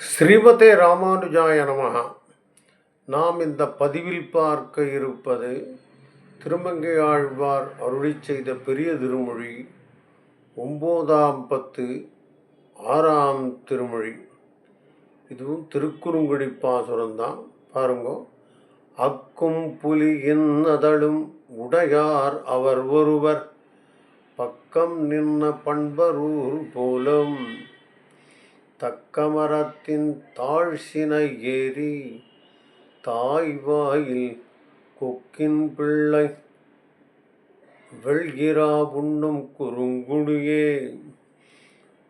ஸ்ரீமதே ராமானுஜாய நமகா நாம் இந்த பதிவில் பார்க்க இருப்பது திருமங்கை ஆழ்வார் அருளி செய்த பெரிய திருமொழி ஒம்போதாம் பத்து ஆறாம் திருமொழி. இதுவும் திருக்குறுங்குடி பாசுரம்தான் பாருங்கோ பாருங்க. அக்கும் புலியின் அதழும் உடையார் அவர் ஒருவர். பக்கம் நின்ன பண்பரூர் போலும் தக்கமரத்தின் தாழ்சினை ஏறி தாய்வாயில் கொக்கின் பிள்ளை வெள்கிறா புண்ணும் குறுங்குடியே.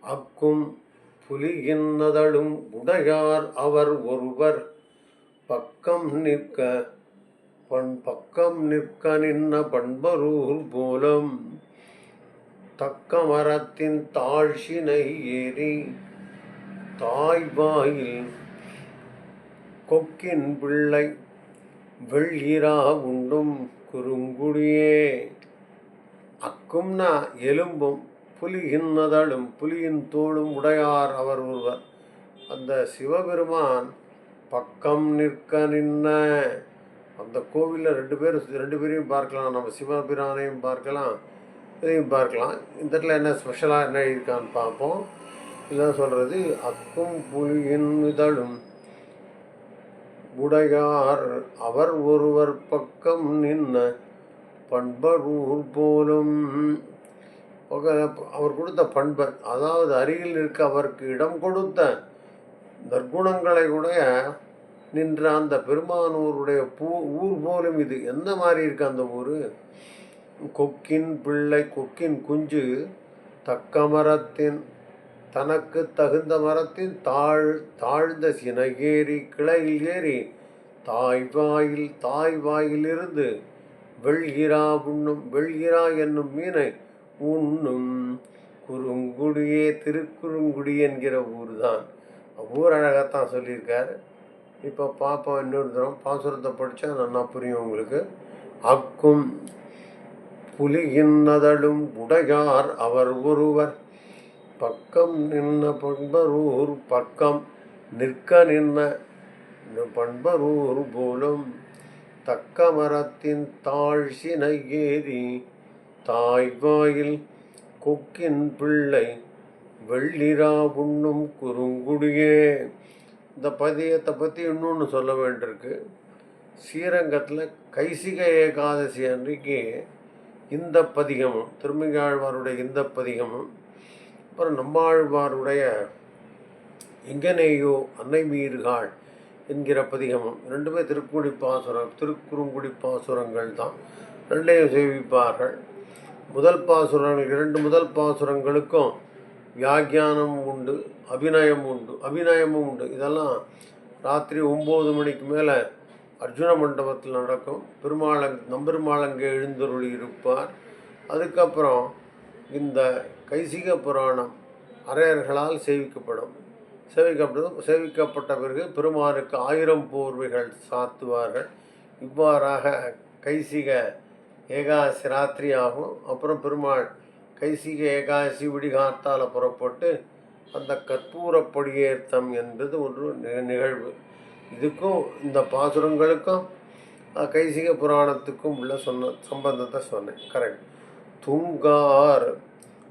அக்கும் புலியின்னதழும் உடையார் அவர் ஒருவர் பக்கம் நிற்க பண் பக்கம் நிற்க நின்ன பண்பரூர் போலம் தக்க மரத்தின் தாழ்ச்சினை ஏறி தாய்வாயில் கொக்கின் பிள்ளை வெள்ளிரா உண்டும் குறுங்குடியே. அக்கும்னா எலும்பும் புலியின்னதழும் புலியின் தோளும் உடையார் அவர் ஒருவர். அந்த சிவபெருமான் பக்கம் நிற்க நின்ன. அந்த கோவிலில் ரெண்டு பேரும் ரெண்டு பேரையும் பார்க்கலாம். நம்ம சிவபிரானையும் பார்க்கலாம். இதையும் பார்க்கலாம். இந்த இடத்துல என்ன ஸ்பெஷலாக என்ன இருக்கான்னு பார்ப்போம். இதான் சொல்கிறது அக்கும் புலியின் இதழும் உடையார் அவர் ஒருவர் பக்கம் நின்ன பண்பரூர் போலும். அவர் கொடுத்த பண்பர் அதாவது அருகில் இருக்க அவருக்கு இடம் கொடுத்த நற்குணங்களை உடைய நின்ற அந்த பெருமானூருடைய பூ ஊர் போலும் இது. எந்த மாதிரி இருக்கு அந்த ஊர்? கொக்கின் பிள்ளை கொக்கின் குஞ்சு தக்கமரத்தின் தனக்கு தகுந்த மரத்தின் தாழ் தாழ்ந்த சினகேறி கிளையில் ஏறி தாய்வாயில் தாய்வாயிலிருந்து வெள்கிரா உண்ணும் வெள்கிரா என்னும் மீனை உண்ணும். குறுங்குடியே திருக்குறுங்குடி என்கிற ஊர் தான் ஊர் அழகாகத்தான் சொல்லியிருக்காரு. இப்போ பார்ப்போம் இன்னொரு தரம் பாசுரத்தை படித்தா நல்லா புரியும் உங்களுக்கு. அக்கும் புலியின்னதழும் உடையார் அவர் ஒருவர் பக்கம் நின்ன பண்பரூர் பக்கம் நிற்க நின்ன பண்பரூர் போலும் தக்க மரத்தின் தாழ்சினை ஏறி தாய்வாயில் கொக்கின் பிள்ளை வெள்ளிரா புண்ணும் குறுங்குடியே. இந்த பதியத்தை பற்றி இன்னொன்று சொல்ல வேண்டியிருக்கு. ஸ்ரீரங்கத்தில் கைசிக ஏகாதசி அன்றைக்கு இந்த பதிகமும் திருமிகாழ்வாருடைய இந்த பதிகமும் அப்புறம் நம்மாழ்வாருடைய எங்கனேயோ அன்னை மீறுகாள் என்கிற பதிகமும் ரெண்டுமே திருக்குடி பாசுரம் திருக்குறுங்குடி பாசுரங்கள் தான். ரெண்டையும் சேவிப்பார்கள். முதல் பாசுரங்கள் இரண்டு முதல் பாசுரங்களுக்கும் வியாக்கியானம் உண்டு அபிநயம் உண்டு அபிநயமும் உண்டு. இதெல்லாம் ராத்திரி ஒம்பது மணிக்கு மேலே அர்ஜுன மண்டபத்தில் நடக்கும். பெருமாளங் அங்கே எழுந்தருளி இருப்பார் அதுக்கப்புறம் இந்த கைசிக புராணம் அரையர்களால் சேவிக்கப்படும். சேவிக்கப்படும் சேவிக்கப்பட்ட பிறகு பெருமானுக்கு ஆயிரம் போர்வைகள் சாத்துவார்கள். இவ்வாறாக கைசிக ஏகாசி ராத்திரி ஆகும். அப்புறம் பெருமாள் கைசிக ஏகாசி விடிகாத்தால் புறப்பட்டு அந்த கற்பூர பொடியேற்றம் என்பது ஒரு நிகழ்வு. இதுக்கும் இந்த பாசுரங்களுக்கும் கைசிக புராணத்துக்கும் உள்ள சொன்ன சம்பந்தத்தை சொன்னேன். கரெக்ட். துங்கார்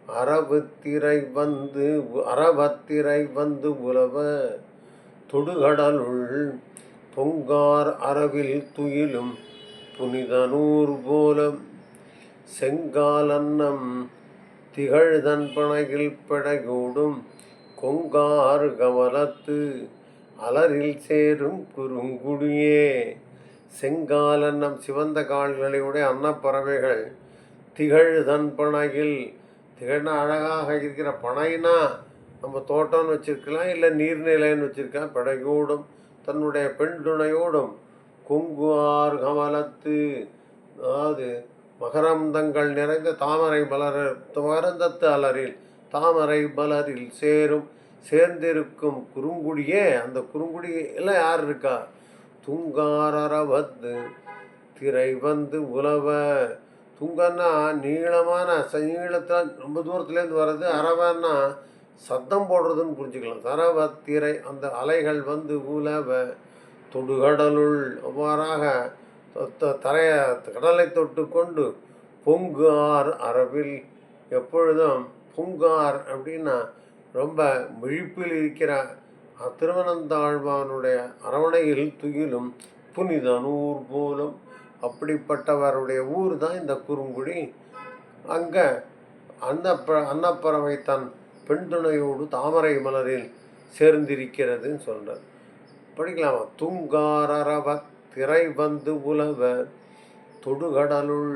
அறவுத்திரை வந்து அறவத்திரை வந்து உலவ தொடுகடலுள் பொங்கார் அறவில் துயிலும் புனிதனூர் போலம் செங்காலன்னம் திகழ்தன் பனையில் கொங்கார் கமலத்து அலரில் சேரும் குறுங்குடியே. செங்காலன்னம் சிவந்த கால்களையுடைய அன்னப்பறவைகள் திகழ் பனையில் திகழ்னா அழகாக இருக்கிற பனைனா நம்ம தோட்டம்னு வச்சுருக்கலாம் இல்லை நீர்நிலைன்னு வச்சுருக்கலாம். படைகூடும் தன்னுடைய பெண் துணையோடும் குங்குவார் கமலத்து அதாவது மகரந்தங்கள் நிறைந்த தாமரை மலர் மகரந்தத்து அலரில் தாமரை மலரில் சேரும் சேர்ந்திருக்கும் குறுங்குடியே அந்த குறுங்குடியில் யார் இருக்கா? துங்காரரவத்து திரை வந்து உலவ துங்கன்னா நீளமான ச நீளத்தில் ரொம்ப தூரத்துலேருந்து வர்றது அரவன்னா சத்தம் போடுறதுன்னு புரிஞ்சுக்கலாம். சரவத்திரை அந்த அலைகள் வந்து உலவ தொடுகடலுள் அவ்வாறாக தரைய கடலை தொட்டு கொண்டு பொங்கு அரவில் எப்பொழுதும் பொங்கார் அப்படின்னா ரொம்ப விழிப்பில் இருக்கிற திருவனந்தாழ்வானுடைய அரவணையில் துயிலும் புனித நூர் போலும் அப்படிப்பட்டவருடைய ஊர் தான் இந்த குறுங்குடி. அங்கே அன்னப்ப அன்னப்பறவை தன் பெண் துணையோடு தாமரை மலரில் சேர்ந்திருக்கிறதுன்னு சொல்கிறார் படிக்கலாமா? துங்காரரவ திரை வந்து உலவ தொடுகடலுள்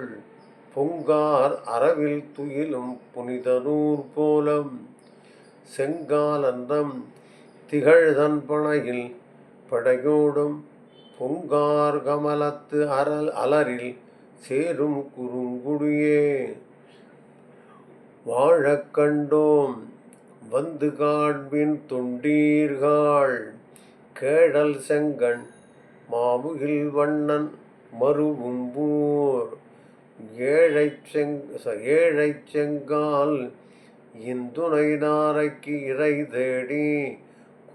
பொங்கார் அரவில் துயிலும் புனிதனூர் போலம் செங்காலந்தம் திகழ்தன் பனையில் படையோடும் பொங்கார் கமலத்து அரல் அலரில் சேரும் குறுங்குடியே. வாழக் கண்டோம் வந்து காண்பின் தொண்டீர்கள். கேடல் செங்கண் மாமுகில் வண்ணன் மறுவும்பூர் ஏழை செங் ச- ஏழை செங்கால் இந்துணை நாரைக்கு இறை தேடி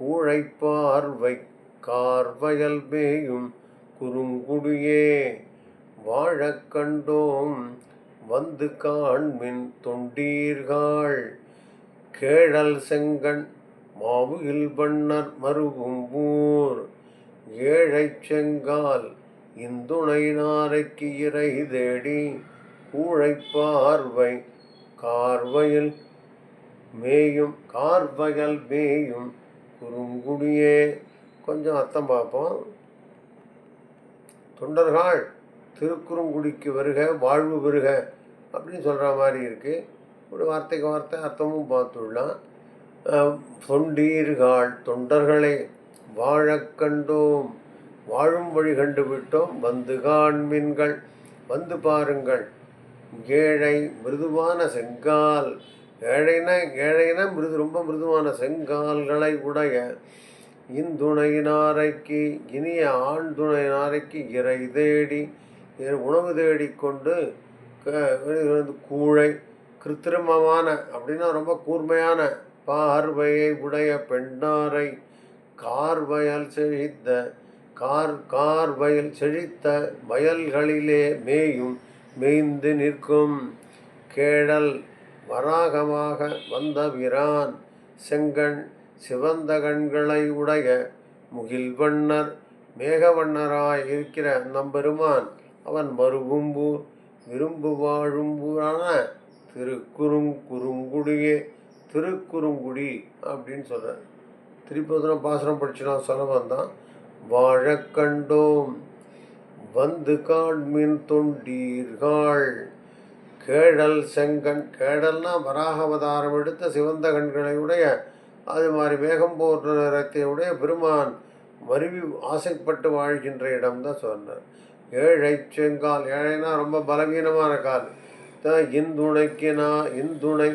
கூழைப்பார்வை கார்வயல் மேயும் குறுங்குடியே. வாழக் கண்டோம் வந்து காண்மின் தொண்டீர்கள். கேழல் செங்கண் மாவுகில் வண்ணர் மருகும்பூர் ஏழை செங்கால் இந்துணை நாரைக்கு இறை தேடி கூழை பார்வை கார்வயல் மேயும் கார்வயல் மேயும் குறுங்குடியே. கொஞ்சம் அர்த்தம் பார்ப்போம். தொண்டர்கள் திருக்குறுங்குடிக்கு வருக வாழ்வு வருக அப்படின்னு சொல்கிற மாதிரி இருக்குது ஒரு வார்த்தைக்கு வார்த்தை அர்த்தமும் பார்த்துடலாம் தொண்டீர்கள் தொண்டர்களை வாழக் கண்டோம் வாழும் வழி கண்டு விட்டோம் வந்து காண்மின்கள் வந்து பாருங்கள். ஏழை மிருதுவான செங்கால் ஏழைனா ஏழைனா மிருது ரொம்ப மிருதுவான செங்கால்களை உடைய இந்துணையினாரைக்கு இனிய ஆண் துணையினாரைக்கு இறை தேடி உணவு தேடிக்கொண்டு கூழை கிருத்திரிமமான அப்படின்னா ரொம்ப கூர்மையான பார்வையை உடைய பெண்ணாரை கார்வயல் செழித்த கார் கார் வயல் செழித்த வயல்களிலே மேயும் மேய்ந்து நிற்கும் கேடல் வராகமாக வந்த விரான் செங்கண் சிவந்த கண்களை உடைய முகில்வண்ணர் மேகவண்ணராய் இருக்கிற நம்பெருமான் அவன் மருகும்பூர் விரும்பு வாழும்பூரான திருக்குறுங்குறுங்குடியே திருக்குறுங்குடி அப்படின்னு சொல்கிறார் திருப்பதிரம் பாசனம் படிச்சுலாம் சொல்லவன் தான் வாழக்கண்டோம் வந்து காண்மின் தொண்டீர்கள். கேடல் செங்கண் கேடல்னா வராக அவதாரம் எடுத்த சிவந்த கண்களை உடைய அது மாதிரி மேகம் போன்ற நிறத்தை உடைய பெருமான் மருவி ஆசைப்பட்டு வாழ்கின்ற இடம் தான் சொன்னார். ஏழை செங்கால் ஏழைனா ரொம்ப பலவீனமான கால். தான் இந்துணைக்கு நா இந்துணை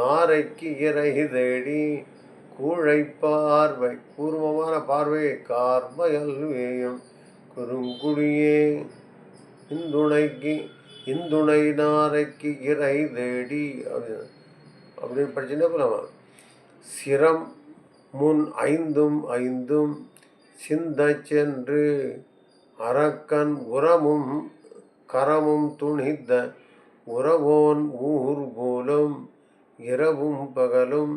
நாரைக்கு இறகி தேடி கூழை பார்வை கூர்மமான பார்வையை கார்மயல் வேயும். குறுங்குடியே இந்துணைக்கு இந்துணை நாரைக்கு இறை தேடி அப்படின்னு அப்படின்னு படிச்சுன்னா போலாமா? சிரம் முன் ஐந்தும் ஐந்தும் சிந்த சென்று அரக்கன் உரமும் கரமும் துணித்த உறவோன் ஊர் போலும் இரவும் பகலும்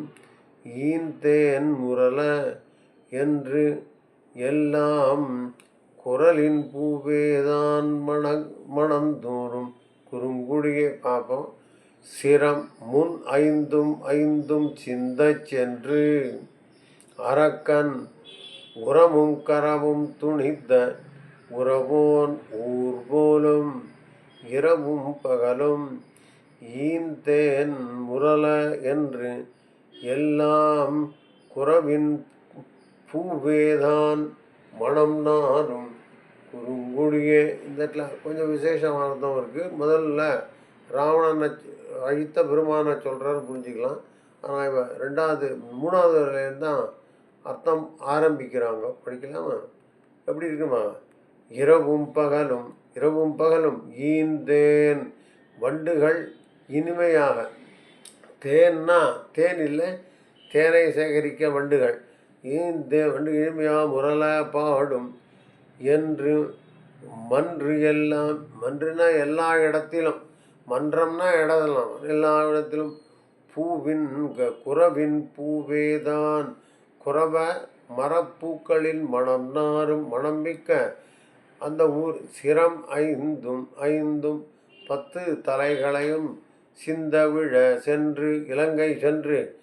ஈந்தேன் முரல என்று எல்லாம் குரலின் பூவேதான் மண மணந்தோறும். குறுங்குடியை பார்ப்போம் சிரம் முன் ஐந்தும் ஐந்தும் சிந்தச் சென்று அரக்கன் உரமும் கரவும் துணித்த உறவோன் ஊர் போலும் இரவும் பகலும் ஈந்தேன் முரல என்று எல்லாம் குறவின் பூவேதான் மனம் நானும் குறுங்குடியே இந்த இடத்துல கொஞ்சம் விசேஷமானதும் இருக்குது முதல்ல ராவணன் அழித்த பெருமானை சொல்கிறான்னு புரிஞ்சுக்கலாம். ஆனால் இவன் ரெண்டாவது மூணாவது தான் அர்த்தம் ஆரம்பிக்கிறாங்க. படிக்கலாமா? எப்படி இருக்குமா? இரவும் பகலும் இரவும் பகலும் ஈந்தேன். வண்டுகள் இனிமையாக. தேன்னா தேன் இல்லை தேனை சேகரிக்க வண்டுகள். ஈந்தே வண்டு இனிமையாக முரல பாடும். என்று மன்று எல்லாம் மன்றுனா எல்லா இடத்திலும் மன்றம்னா இடதெல்லாம். எல்லா இடத்திலும் பூவின் க- குரவின் பூவேதான். குரவ மரப்பூக்களின் மனம் நாரும் மணம் மிக்க அந்த ஊர். சிரம் ஐந்தும் ஐந்தும் பத்து தலைகளையும் சிந்தவிழ சென்று இலங்கை சென்று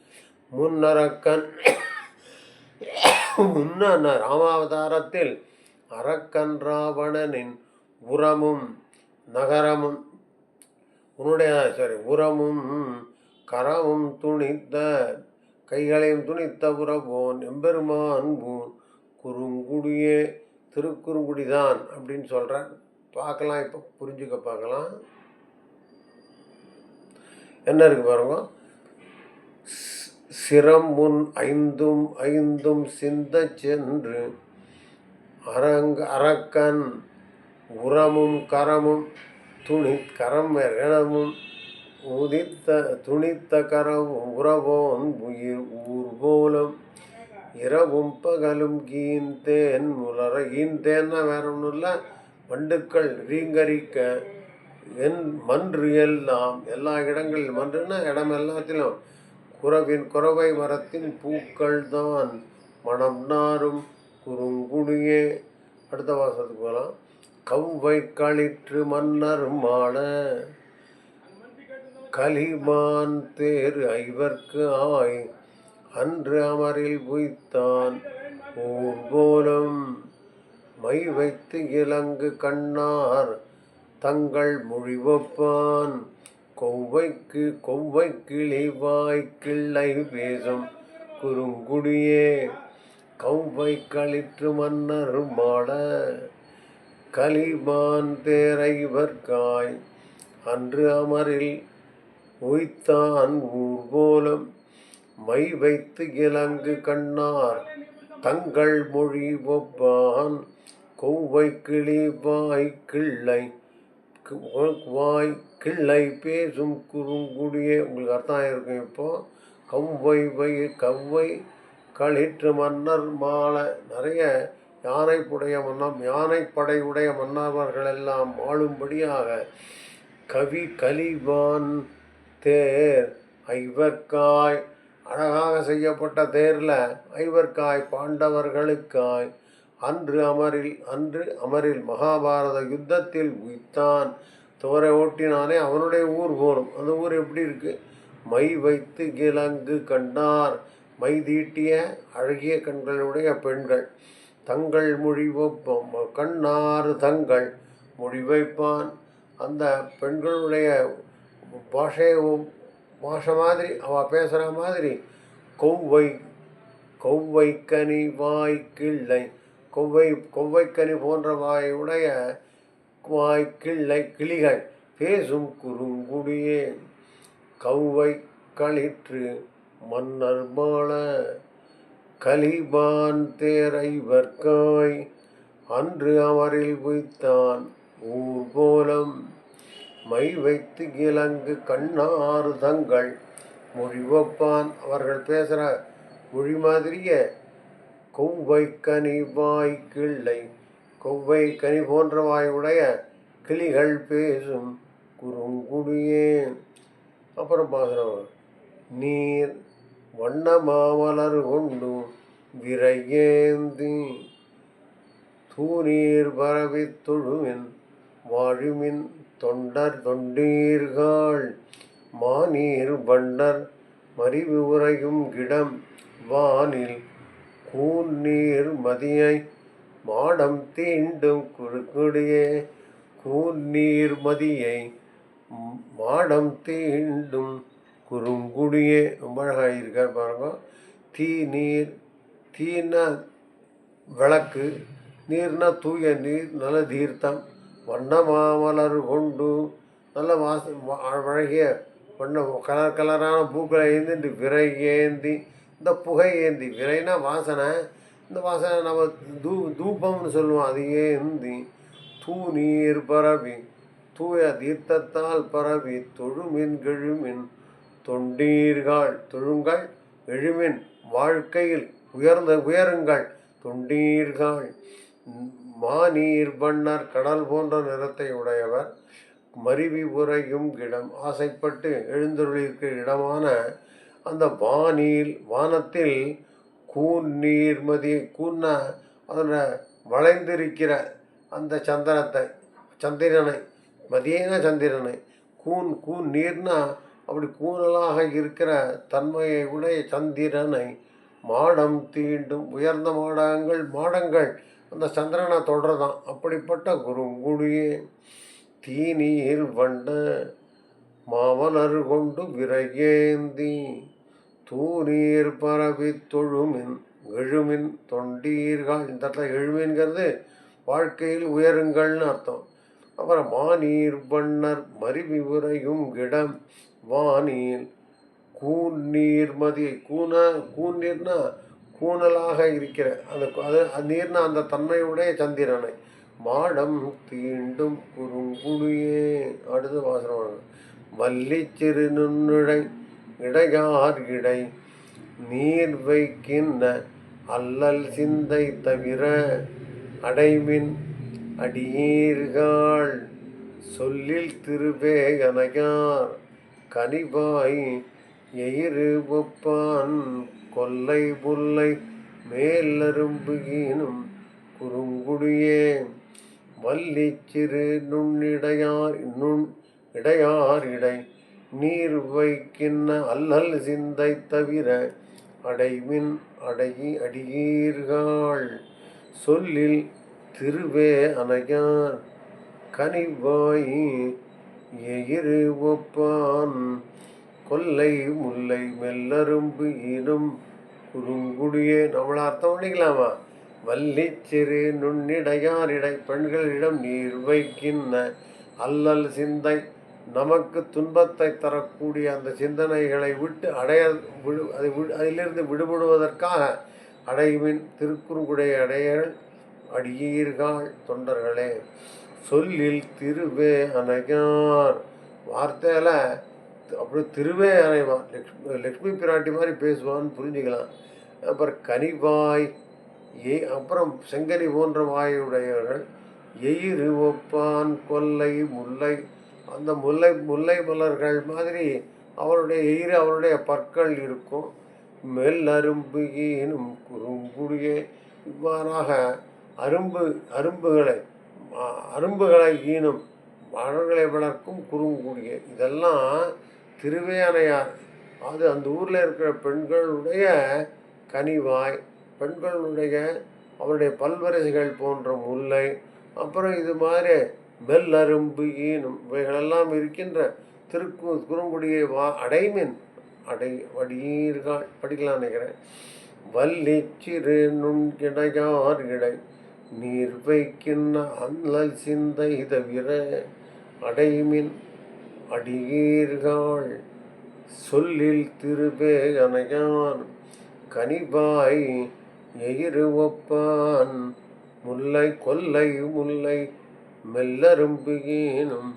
முன்னரக்கன் முன்ன ராமாவதாரத்தில் அரக்கன் ராவணனின் உரமும் நகரமும் உன்னுடைய சாரி உரமும் கரமும் துணித்த கைகளையும் துணித்த புறபோன் எம்பெருமான் பூ- குறுங்குடியே திருக்குறுங்குடிதான் அப்படின்னு சொல்கிறார் பார்க்கலாம் இப்போ புரிஞ்சுக்க பார்க்கலாம். என்ன இருக்கு பாருங்க. சிரம் முன் ஐந்தும் ஐந்தும் சிந்த சென்று அரங்க அரக்கன் உரமும் கரமும் துணி கரம் இடமும் உதித்த துணித்த கரவும் உறவோன் உயிர் ஊர் போலும் இரவும் பகலும் கீந்தேன் முலர ஈந்தேன்னா வேற ஒன்றும் இல்லை. வண்டுக்கள் ரீங்கரிக்க என் மன்று எல்லாம் எல்லா இடங்களிலும் மன்றுன்னா இடம் எல்லாத்திலும். குறவின் குறவை மரத்தின் பூக்கள் தான் மனம் நாரும் குறுங்குடியே அடுத்த வாசத்துக்கு போகலாம். கவ்வை களிற்று மன்னர் மாட கலிமான் தேர் ஐவர்க்கு ஆய். அன்று அமரில் உய்த்தான் ஊர் போலும் மை வைத்து இலங்கு கண்ணார் தங்கள் மொழிவப்பான். கொவ்வைக்கு கொவ்வை கிளிவாய் கிள்ளை பேசும் குறுங்குடியே. கவ்வை களிற்று மன்னர் மாட கலிபான் தேரைவர்காய் அன்று அமரில் உய்த்தான் ஊர் போலம் மை வைத்து இலங்கு கண்ணார். தங்கள் மொழி ஒப்பான் கொவ்வை கிளி வாய் கிள்ளை கு- வாய் கிள்ளை பேசும் குறுங்குடிய. உங்களுக்கு அர்த்தம் இருக்கும் இப்போ. கவ்வை வை கவ்வை களிற்று மன்னர் மாலை. நிறைய யானைப்புடைய மன்னம் யானைப்படை உடைய மன்னர்கள் எல்லாம் ஆளும்படியாக கவி கலிவான் தேர் ஐவர்காய். அழகாக செய்யப்பட்ட தேரில் ஐவர்காய் பாண்டவர்களுக்காய். அன்று அமரில் அன்று அமரில் மகாபாரத யுத்தத்தில் உய்தான் தோரை ஓட்டினானே அவனுடைய ஊர் போலும். அந்த ஊர் எப்படி இருக்கு? மை வைத்து கிழங்கு கண்டார். மை தீட்டிய அழகிய கண்களுடைய பெண்கள். தங்கள் மொழி வைப்போம் கண்ணாறு தங்கள் மொழி வைப்பான். அந்த பெண்களுடைய பாஷையை பாஷை மாதிரி அவள் பேசுகிற மாதிரி கொவ்வை கொவ்வைக்கனி வாய் கிள்ளை கொவ்வை கொவ்வைக்கனி போன்ற வாயுடைய வாய் கிள்ளை கிளிகள் பேசும் குறுங்குடியே கவ்வை களிற்று மன்னர் மாள கலிபான் தேரைவர்காய் அன்று அவரில் உய்த்தான் ஊர் போலம். மை வைத்து இலங்கு கண்ணாறு தங்கள் மொழிவப்பான் அவர்கள் பேசுகிற மொழி மாதிரியே கொவ்வை கனி வாய் கிள்ளை கொவ்வை கனி போன்ற வாயுடைய கிளிகள் பேசும் குறுங்குடியே அப்புறம் பார்க்குறோம். நீர் வண்ண மாமலர் கொண்டு விரையேந்தி தூநீர் பரவித் தொழுவின் வாழுமின் தொண்டர் தொண்டீர்கள். மாநீர் பண்டர் மறிவு உறையும் கிடம் வானில் கூநீர் மதியை மாடம் தீண்டும் குறுக்குடியே கூநீர் மதியை மாடம் தீண்டும் குறுங்குடியே ரொம்ப அழகாக இருக்கார் பாருங்க. தீ நீர் தீனா விளக்கு நீர்னா தூய நீர் நல்ல தீர்த்தம் வண்ண மாமலர் கொண்டு நல்ல வாச அழகிய வண்ண கலர் கலரான பூக்களை ஏந்தி விரை ஏந்தி இந்த புகை ஏந்தி விரைனா வாசனை இந்த வாசனை நம்ம தூ தூபம்னு சொல்லுவோம் அது ஏந்தி தூ நீர் பரவி தூய தீர்த்தத்தால் பரவி தொழுமின் கெழுமின் தொண்டீர்கள். தொழுங்கள் எழுமின் வாழ்க்கையில் உயர்ந்த உயருங்கள். தொண்டீர்கள். மாநீர் வண்ணர் கடல் போன்ற நிறத்தை உடையவர். மருவி உறையும் இடம் ஆசைப்பட்டு எழுந்தொழிற்கு இடமான அந்த வானில் வானத்தில் கூன் நீர்மதி கூன்ன அதில் வளைந்திருக்கிற அந்த சந்திரத்தை சந்திரனை மதியன சந்திரனை கூன் கூன் நீர்னா அப்படி கூனலாக இருக்கிற தன்மையை உடைய சந்திரனை மாடம் தீண்டும். உயர்ந்த மாடங்கள் மாடங்கள். அந்த சந்திரனை தொடர்தான். அப்படிப்பட்ட குறுங்குடியே தீநீர் வண்ட மாமலர் கொண்டு விரையேந்தி தூநீர் பரவி தொழுமின் எழுமின் தொண்டீர்கள். இந்த இடத்துல எழுமின்கிறது வாழ்க்கையில் உயருங்கள்னு அர்த்தம். அப்புறம் மாநீர் வண்ணர் மருவி உரையும் இடம். வானில் கூன் நீர் மதி கூன கூன் நீர்னா கூனலாக இருக்கிற அந்த அது நீர்னா அந்த தன்மையுடைய சந்திரனை. மாடம் தீண்டும் குறுங்குடியே அடுத்த வாசனம் வள்ளிச்சிறு நுண்ணுழை இடையார் இடை. நீர் வைக்கின்ற அல்லல் சிந்தை தவிர அடைமின் அடியீர்கள். சொல்லில் திருவேகனையார் கனிவாய் எயிறு ஒப்பான் கொல்லை புல்லை மேலரும்புகினும் குறுங்குடியே. வள்ளிச்சிறு நுண்ணிடையார் நுண் இடையார் இடை நீர் வைக்கின்ற அல்லல் சிந்தை தவிர அடைவின் அடகி அடியீர்கள். சொல்லில் திருவே அணையார் கனிவாய் எயிறு ஒப்பான். கொல்லை முல்லை மெல்லரும்பு இனம் குறுங்குடியே. நம்மளை அர்த்தம் பண்ணிக்கலாமா? வள்ளிச்சிறு நுண்ணிடையாரிடை பெண்களிடம் நீர் வைக்கின்ற அல்லல் சிந்தை. நமக்கு துன்பத்தை தரக்கூடிய அந்த சிந்தனைகளை விட்டு அடைய விடு அதை விடு அதிலிருந்து விடுபடுவதற்காக அடைவின் திருக்குறுங்குடைய அடையல் அடியீர்கள் தொண்டர்களே. சொல்லில் திருவே அணையார். வார்த்தையில் அப்படியே திருவே அணைவான். லக்ஷ்மி லக்ஷ்மி பிராட்டி மாதிரி பேசுவான்னு புரிஞ்சுக்கலாம். அப்புறம் கனிவாய் ஏ அப்புறம் செங்கனி போன்ற வாயுடையவர்கள் எயிறு ஒப்பான் கொல்லை முல்லை அந்த முல்லை முல்லை மலர்கள் மாதிரி அவருடைய எயிறு அவருடைய பற்கள் இருக்கும். மெல் அரும்பு ஈனும் குறுங்குடியே இவ்வாறாக அரும்பு அரும்புகளை அரும்புகளை ஈனும் மலர்களை வளர்க்கும் குறுங்குடிய இதெல்லாம் திருவையானையார் அது அந்த ஊரில் இருக்கிற பெண்களுடைய கனிவாய் பெண்களுடைய அவருடைய பல்வரிசைகள் போன்ற முல்லை அப்புறம் இது மாதிரி மெல்லரும்பு ஈனும் இவைகளெல்லாம் இருக்கின்ற திருக்கு குறுங்குடியை வா அடைமின் அடை வடியீர்கள் படிக்கலாம் நினைக்கிறேன். வள்ளி சிறு நுண் கிடையார் இடை. நீர் வைக்கின்ற அல்லல் சிந்தை தவிர அடைமின் அடியீர்கள். சொல்லில் திருபே அணையான் கனிபாய் எயிறு ஒப்பான். முல்லை கொல்லை முல்லை மெல்லரும்புகீனும்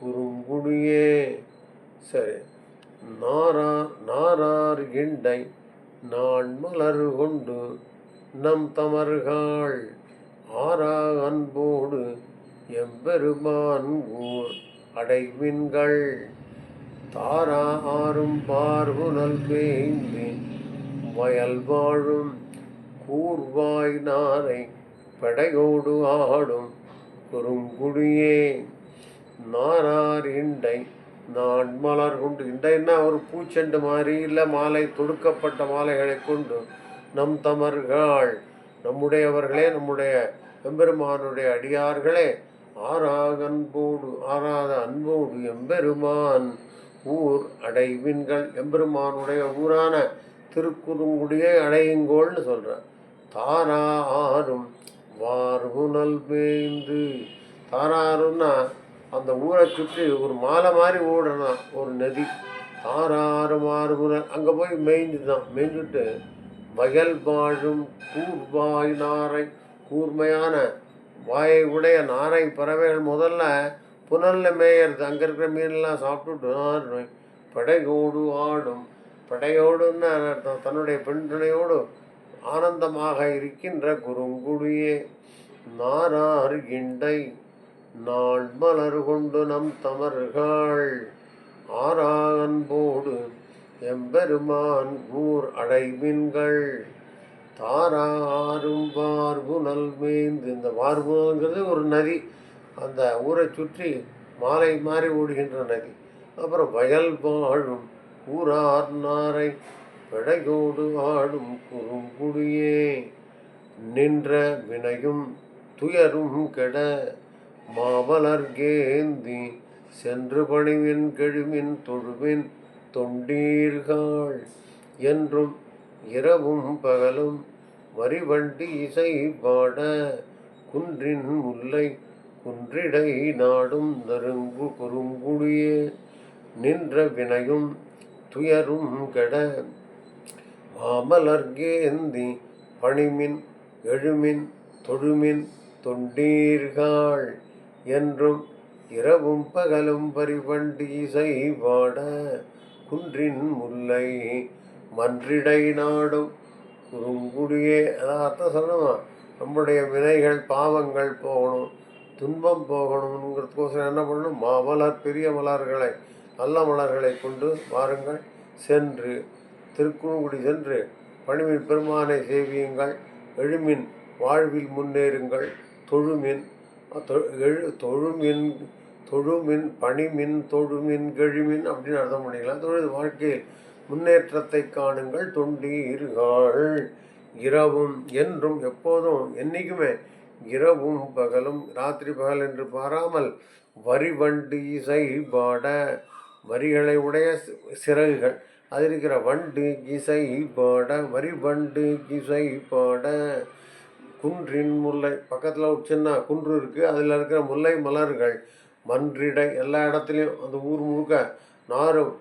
குறுங்குடியே. சரி நாரார் நாரார் இண்டை நான் மலர் கொண்டு நம் தமர்கள். ஆரா அன்போடு எம்பெருமான் ஊர் அடைவின்கள். தாரா ஆறும் பார்குனல் பேய்ந்து வயல் வாழும் கூர்வாய் நாரை படையோடு ஆடும் குறுங்குடியே. நாரார் இண்டை நான் மலர் கொண்டு இண்டைன்னா ஒரு பூச்செண்டு மாதிரி இல்லை மாலை தொடுக்கப்பட்ட மாலைகளை கொண்டு நம் தமர்கள் நம்முடையவர்களே நம்முடைய எம்பெருமானுடைய அடியார்களே ஆறாக அன்போடு ஆறாத அன்போடு எம்பெருமான் ஊர் அடைவின்கள். எம்பெருமானுடைய ஊரான திருக்குறுங்குடியை அடையுங்கோள்னு சொல்கிறார் தாரா ஆறும் வார்குணல் மேய்ந்து தாராறுன்னா அந்த ஊரை சுற்றி ஒரு மாலை மாதிரி ஓடணும் ஒரு நதி. தாராறு மாறுகுனல் அங்கே போய் மேய்ஞ்சுதான். மேய்ஞ்சுட்டு வயல் வாழும் கூர்வாய் நாரை கூர்மையான வாயை உடைய நாரை பறவைகள் முதல்ல புனல்ல மேயறது. அங்கே இருக்கிற மீனெல்லாம் சாப்பிட்டுட்டு நாரும் படைகோடு ஆடும். படையோடுன்னு அர்த்தம் தன்னுடைய பெண் துணையோடு ஆனந்தமாக இருக்கின்ற குறுங்குடியே நாரார் கிண்டை நான் மலர் கொண்டு நம் தமர்கள் ஆறாகன்போடு எம்பெருமான் ஊர் அடைமின்கள். தாராரும் வார்புணல் மேய்ந்து இந்த வார்புணல்ங்கிறது ஒரு நதி. அந்த ஊரை சுற்றி மாலை மாறி ஓடுகின்ற நதி. அப்புறம் வயல் வாழும் ஊரார் நாரை பிழையோடு ஆடும் குறுங்குடியே. நின்ற வினையும் துயரும் கெட மாமலர்கேந்தி சென்று பணிவின் கெழுவின் தொழுவின் தொண்டீர்கள் என்றும் இரவும் பகலும் வரிவண்டி இசை பாட குன்றின் முல்லை குன்றிடை நாடும் நறுங்கு குறுங்குடியே நின்ற வினையும் துயரும் கெட மாமலர்கேந்தி பணிமின் எழுமின் தொழுமின் தொண்டீர்கள் என்றும் இரவும் பகலும் பரிவண்டி இசை பாட குன்றின் முல்லை மன்றிடை நாடும் குறுங்குடியே அதான் அர்த்தம் சொல்லணும்? நம்முடைய வினைகள் பாவங்கள் போகணும் துன்பம் போகணுங்கிறதுக்கோசரம் என்ன பண்ணணும்? மாமலர் பெரிய மலர்களை நல்ல மலர்களை கொண்டு வாருங்கள். சென்று திருக்குறுங்குடி சென்று பணிமின் பெருமானை சேவியுங்கள். எழுமின் வாழ்வில் முன்னேறுங்கள். தொழுமின் தொ- எழு தொழுமின் தொழுமின் பணிமின் தொழுமின் கெழுமின் அப்படின்னு அர்த்தம் பண்ணிக்கலாம். தொழில் வாழ்க்கையில் முன்னேற்றத்தை காணுங்கள் தொண்டீர்கள். இரவும் என்றும் எப்போதும் என்றைக்குமே இரவும் பகலும் ராத்திரி பகல் என்று பாராமல் வரி வண்டு இசை பாட வரிகளை உடைய சிறகுகள். அது இருக்கிற வண்டு இசை பாட வரிவண்டு இசை பாட. குன்றின் முல்லை பக்கத்தில் ஒரு சின்ன குன்று இருக்குது அதில் இருக்கிற முல்லை மலர்கள் மன்றிடை எல்லா இடத்துலையும் அந்த ஊர் முழுக்க நாரும்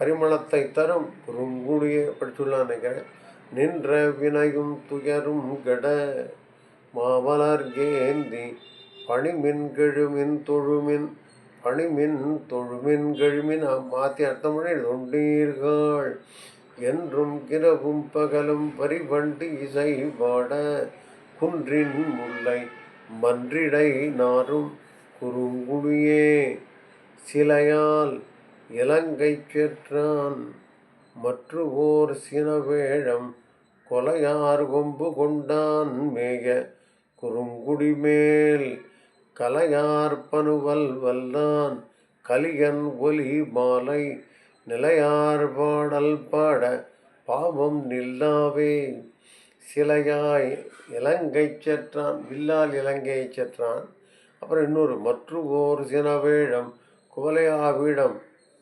பரிமளத்தை தரும் குறுங்குடிய படிச்சுள்ளான் நினைக்கிறேன் நின்ற வினையும் துயரும் கட மாமலர் கேந்தி பணிமின் கெழுமின் தொழுமின் பணிமின் தொழுமின் கெழுமின் மாற்றி அர்த்தம் பண்ணி தொண்டீர்கள் என்றும் இரவும் பகலும் பரிபண்டு இசை பாட குன்றின் முல்லை மன்றிடை நாரும் குறுங்குடியே சிலையால் இலங்கை செற்றான் மற்று ஓர் சினவேழம் கொலையார் கொம்பு கொண்டான் மேய குறுங்குடி மேல் கலையார் பனுவல் வல்லான் கலியன் ஒலி மாலை நிலையார் பாடல் பாட பாவம் நில்லாவே. சிலையாய் இலங்கை செற்றான் வில்லால் இலங்கையை செற்றான். அப்புறம் இன்னொரு மற்று ஓர் சினவேழம் குவலையாவிடம்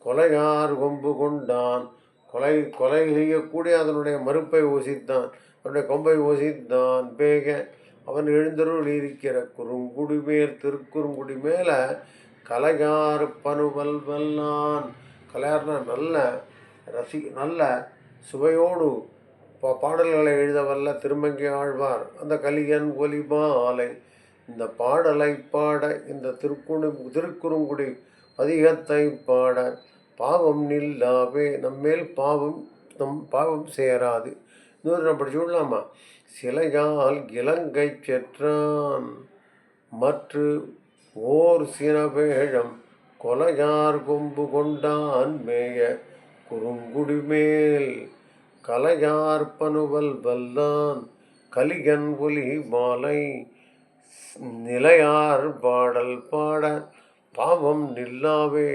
கொலையார் கொம்பு கொண்டான். கொலை கொலை செய்யக்கூடிய அதனுடைய மறுப்பை ஓசித்தான் அவனுடைய கொம்பை ஓசித்தான் பேக அவன் எழுந்தருள் இருக்கிற குறுங்குடி மேல் திருக்குறுங்குடி மேலே கலையார் பனுவல் வல்லான். கலையார்னா நல்ல ரசி நல்ல சுவையோடு பா பாடல்களை எழுத வல்ல ஆழ்வார். அந்த கலியன் ஒலிமாலை இந்த பாடலை பாட இந்த திருக்குணு திருக்குறுங்குடி பதிகத்தை பாட பாவம் நில்லாவே நம்மேல் பாவம் நம் பாவம் சேராது. இன்னொரு நம்ம படிச்சு சிலையால் இலங்கை செற்றான். மற்று ஓர் சினவேழம் கொலையார் கொம்பு கொண்டான் மேய குறுங்குடிமேல் கலையார் பனுவல் வல்லான் கலிகன் ஒலி மாலை. நிலையார் பாடல் பாட பாவம் நில்லாவே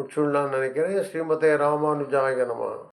முற்றுள்ளான் நினைக்கிறேன். ஸ்ரீமதே ராமானுஜாய நம.